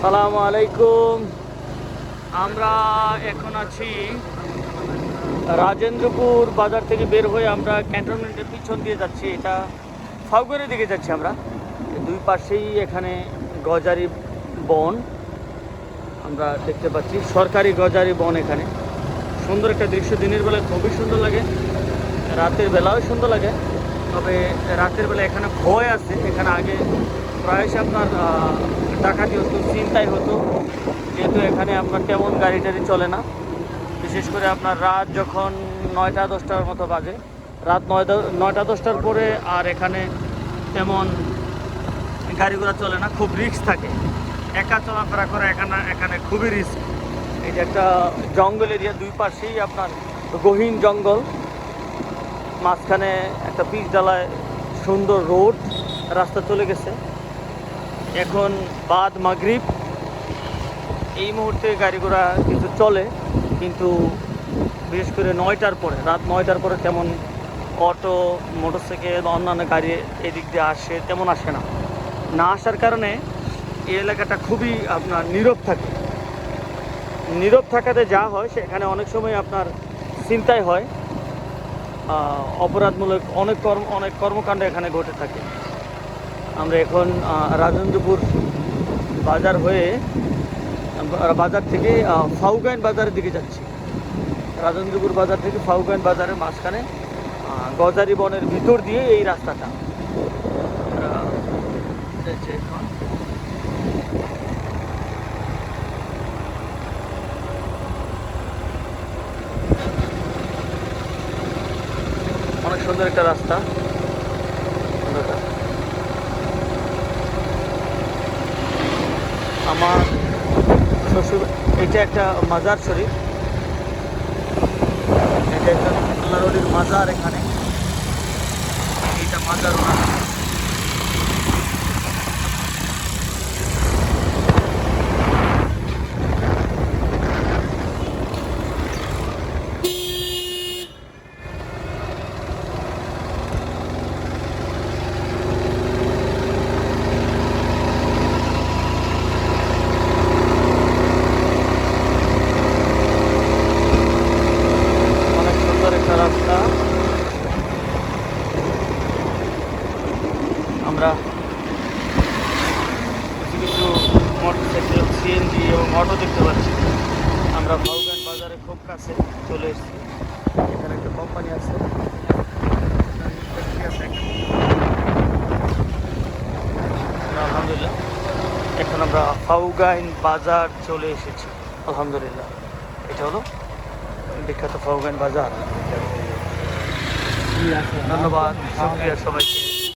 সালাম আলাইকুম। আমরা এখন আছি রাজেন্দ্রপুর বাজার থেকে বের হয়ে আমরা ক্যান্টনমেন্টের পিছন দিয়ে যাচ্ছি। এটা ফাউগরের দিকে যাচ্ছি আমরা। দুই পাশেই এখানে গজারি বন। আমরা দেখতে পাচ্ছি সরকারি গজারি বন এখানে। সুন্দর একটা দৃশ্য। দিনের বেলায় খুবই সুন্দর লাগে। রাতের বেলাও সুন্দর লাগে। তবে রাতের বেলা এখানে ভয় আছে। এখানে আগে প্রায়শই আপনার ডাকাতি হতো চিন্তাই হতো। যেহেতু এখানে আপনার তেমন গাড়ি টাড়ি চলে না। বিশেষ করে আপনার রাত যখন নয়টা দশটার মতো বাজে, রাত নয়টা নয়টা দশটার পরে আর এখানে তেমন গাড়ি ঘোড়া চলে না, খুব রিস্ক থাকে। একা চলাফেরা করা এখানে এখানে খুবই রিস্ক এই যে একটা জঙ্গল এরিয়া, দুই পাশেই আপনার গহীন জঙ্গল। মাঝখানে একটা পিচ ডালায় সুন্দর রোড রাস্তা চলে গেছে। এখন বাদ মাগরিব। এই মুহূর্তে গাড়ি ঘোড়া কিছু চলে, কিন্তু বিশেষ করে নয়টার পরে, রাত নয়টার পরে তেমন অটো, মোটরসাইকেল বা অন্যান্য গাড়ি এদিক দিয়ে আসে, তেমন আসে না। না আসার কারণে এই এলাকাটা খুবই আপনার নীরব থাকে। নীরব থাকাতে যা হয়, সেখানে অনেক সময় আপনার চিন্তাই হয়। অপরাধমূলক অনেক কর্ম, অনেক কর্মকাণ্ড এখানে ঘটে থাকে। আমরা এখন রাজেন্দ্রপুর বাজার হয়ে বাজার থেকে আহ, ফাউগাইন বাজারের দিকে যাচ্ছি। রাজেন্দ্রপুর বাজার থেকে ফাউগাইন বাজারের মাঝখানে গজারি বনের ভিতর দিয়ে এই রাস্তাটা। অনেক সুন্দর একটা রাস্তা সুন্দর। আমার শ্বশুর এটা একটা মাজার শরীফ। এটা একটা আল্লাহ মাজার এখানে। এটা মাজার ওনার। অনেক সুন্দর একটা রাস্তা আমরা কিছু কিছু মোটরসাইকেল সিএনজি এবং অটো দেখতে পাচ্ছি। আমরা বাউগান বাজারে খুব কাছে চলে এসেছি। এখানে একটা কোম্পানি আছে। আলহামদুলিল্লাহ। এখন আমরা ফাউগাইন বাজার চলে এসেছি। আলহামদুলিল্লাহ। এটা হলো বিখ্যাত ফাউগাইন বাজার। ধন্যবাদ। শুক্রিয়া সবাইকে।